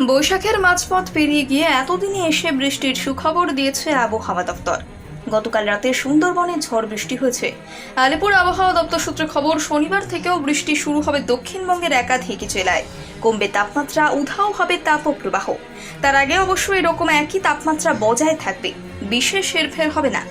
বৈশাখের মাঝপথ পেরিয়ে গিয়ে এতদিনে এসে বৃষ্টির সুখবর দিয়েছে আবহাওয়া দপ্তর। গতকাল রাতে সুন্দরবনে ঝড় বৃষ্টি হয়েছে। আলিপুর আবহাওয়া দপ্তর সূত্রে খবর, শনিবার থেকেও বৃষ্টি শুরু হবে দক্ষিণবঙ্গের একাধিক জেলায়। কমবে তাপমাত্রা, উধাও হবে তাপপ্রবাহ। তার আগে অবশ্য এরকম একই তাপমাত্রা বজায় থাকবে, বিশেষ হেরফের হবে না।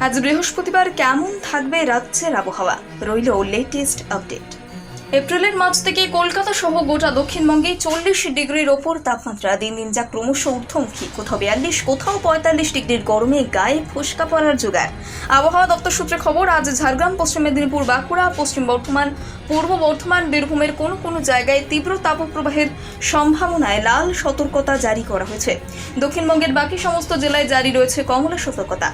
আজ বৃহস্পতিবার কেমন থাকবে রাজ্যের আবহাওয়া? রইল লেটেস্ট আপডেট এপ্রিলের মাঝ থেকে কলকাতা সহ গোটা দক্ষিণবঙ্গে চল্লিশ ডিগ্রির ওপর তাপমাত্রা। দিন দিন যা ক্রমশ ঊর্ধ্বমুখী। কোথাও বিয়াল্লিশ, কোথাও পঁয়তাল্লিশ ডিগ্রির গরমে গায়ে ফোসকা পড়ার জোগাড় আবহাওয়া দপ্তর সূত্রে খবর, আজ ঝাড়গ্রাম, পশ্চিম মেদিনীপুর, বাঁকুড়া, পশ্চিম বর্ধমান, পূর্ব বর্ধমান, বীরভূমের কোনো কোনো জায়গায় তীব্র তাপপ্রবাহের সম্ভাবনায় লাল সতর্কতা জারি করা হয়েছে। দক্ষিণবঙ্গের বাকি সমস্ত জেলায় জারি রয়েছে কমলা সতর্কতা।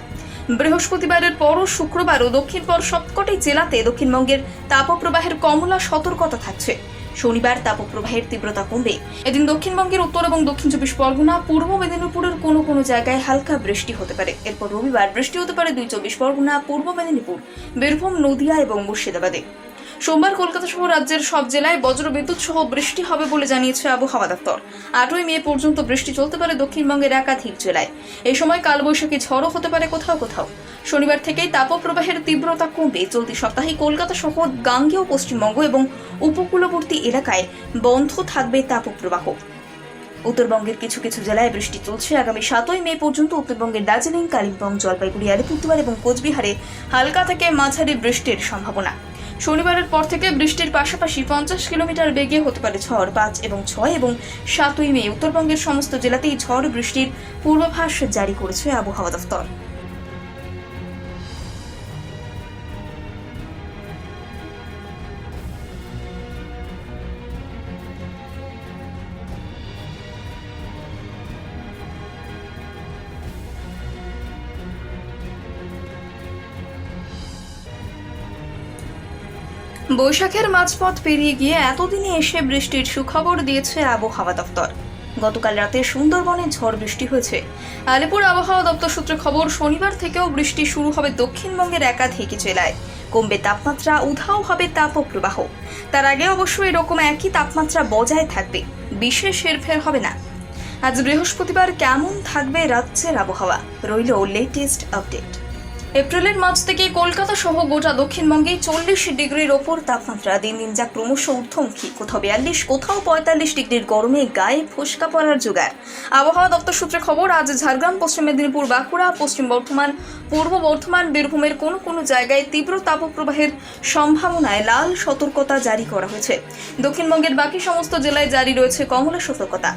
বৃহস্পতিবারের পরও শুক্রবারও দক্ষিণপর সবকটি জেলাতে দক্ষিণবঙ্গের তাপপ্রবাহের কমলা সতর্কতা থাকছে। শনিবার তাপপ্রবাহের তীব্রতা কমবে। এদিন দক্ষিণবঙ্গের উত্তর এবং দক্ষিণ চব্বিশ পরগনা, পূর্ব মেদিনীপুরের কোনো কোনো জায়গায় হালকা বৃষ্টি হতে পারে। এরপর রবিবার বৃষ্টি হতে পারে দুই চব্বিশ পরগনা, পূর্ব মেদিনীপুর, বীরভূম, নদিয়া এবং মুর্শিদাবাদে। সোমবার কলকাতা সহ রাজ্যের সব জেলায় বজ্র বিদ্যুৎ সহ বৃষ্টি হবে বলে জানিয়েছে আবহাওয়া দপ্তর। আটই মে পর্যন্ত বৃষ্টি চলতে পারে দক্ষিণবঙ্গের একাধিক জেলায়। এই সময় কালবৈশাখী ঝড়ও হতে পারে কোথাও কোথাও। শনিবার থেকেই তাপপ্রবাহের তীব্রতা কমবে। চলতি সপ্তাহে কলকাতা সহ গাঙ্গেয় পশ্চিমবঙ্গ এবং উপকূলবর্তী এলাকায় বন্ধ থাকবে তাপপ্রবাহ। উত্তরবঙ্গের কিছু কিছু জেলায় বৃষ্টি চলছে। আগামী সাতই মে পর্যন্ত উত্তরবঙ্গের দার্জিলিং, কালিম্পং, জলপাইগুড়ি, আলিপুরদুয়ার এবং কোচবিহারে হালকা থেকে মাঝারি বৃষ্টির সম্ভাবনা। শনিবারের পর থেকে বৃষ্টির পাশাপাশি পঞ্চাশ কিলোমিটার বেগে হতে পারে ঝড় পাঁচ এবং ছয় এবং সাতই মে উত্তরবঙ্গের সমস্ত জেলাতেই ঝড় বৃষ্টির পূর্বাভাস জারি করেছে আবহাওয়া দফতর বৈশাখের মাঝপথ পেরিয়ে গিয়ে এতদিনে এসে বৃষ্টির সুখবর দিয়েছে আবহাওয়া দপ্তর। গতকাল রাতে সুন্দরবনে ঝড় বৃষ্টি হয়েছে। আলিপুর আবহাওয়া দপ্তর সূত্রে খবর, শনিবার থেকেও বৃষ্টি শুরু হবে দক্ষিণবঙ্গের একাধিক জেলায়। কমবে তাপমাত্রা, উধাও হবে তাপপ্রবাহ। তার আগে অবশ্য এরকম একই তাপমাত্রা বজায় থাকবে, বিশেষ হেরফের হবে না। আজ বৃহস্পতিবার কেমন থাকবে রাজ্যের আবহাওয়া? রইল লেটেস্ট আপডেট এপ্রিলের মাঝ থেকে কলকাতা সহ গোটা দক্ষিণবঙ্গে চল্লিশ ডিগ্রির ওপর তাপমাত্রা। দিন দিন যা ক্রমশ ঊর্ধ্বমুখী। কোথাও বিয়াল্লিশ, কোথাও পঁয়তাল্লিশ ডিগ্রির গরমে গায়ে ফোসকা পড়ার জোগাড় আবহাওয়া দপ্তর সূত্রে খবর, আজ ঝাড়গ্রাম, পশ্চিম মেদিনীপুর, বাঁকুড়া, পশ্চিম বর্ধমান, পূর্ব বর্ধমান, বীরভূমের কোনো কোনো জায়গায় তীব্র তাপপ্রবাহের সম্ভাবনায় লাল সতর্কতা জারি করা হয়েছে। দক্ষিণবঙ্গের বাকি সমস্ত জেলায় জারি রয়েছে কমলা সতর্কতা।